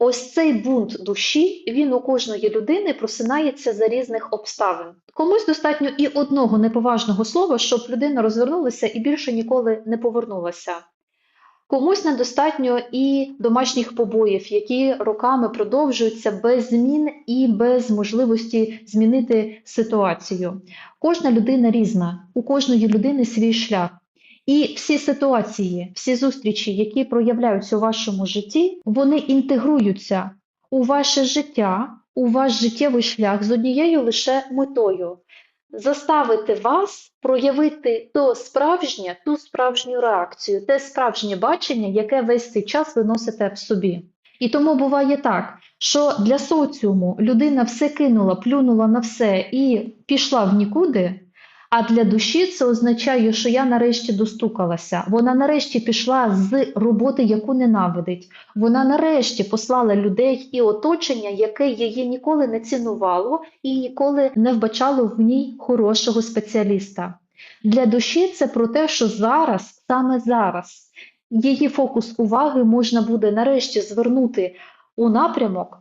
Ось цей бунт душі, він у кожної людини просинається за різних обставин. Комусь достатньо і одного неповажного слова, щоб людина розвернулася і більше ніколи не повернулася. Комусь недостатньо і домашніх побоїв, які роками продовжуються без змін і без можливості змінити ситуацію. Кожна людина різна, у кожної людини свій шлях. І всі ситуації, всі зустрічі, які проявляються у вашому житті, вони інтегруються у ваше життя, у ваш життєвий шлях з однією лише метою заставити вас проявити то справжнє, ту справжню реакцію, те справжнє бачення, яке весь цей час ви носите в собі. І тому буває так, що для соціуму людина все кинула, плюнула на все і пішла в нікуди. А для душі це означає, що я нарешті достукалася. Вона нарешті пішла з роботи, яку ненавидить. Вона нарешті послала людей і оточення, яке її ніколи не цінувало і ніколи не вбачало в ній хорошого спеціаліста. Для душі це про те, що зараз, саме зараз, її фокус уваги можна буде нарешті звернути у напрямок,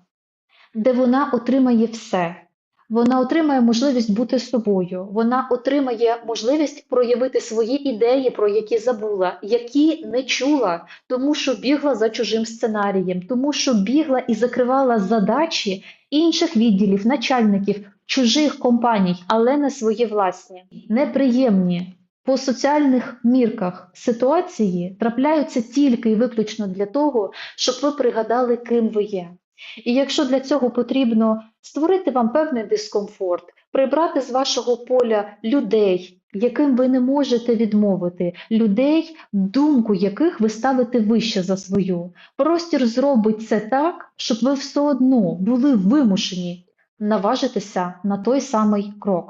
де вона отримає все. Вона отримає можливість бути собою, вона отримає можливість проявити свої ідеї, про які забула, які не чула, тому що бігла за чужим сценарієм, тому що бігла і закривала задачі інших відділів, начальників, чужих компаній, але не свої власні, неприємні. По соціальних мірках ситуації трапляються тільки і виключно для того, щоб ви пригадали, ким ви є. І якщо для цього потрібно створити вам певний дискомфорт, прибрати з вашого поля людей, яким ви не можете відмовити, людей, думку яких ви ставите вище за свою, простір зробить це так, щоб ви все одно були вимушені наважитися на той самий крок.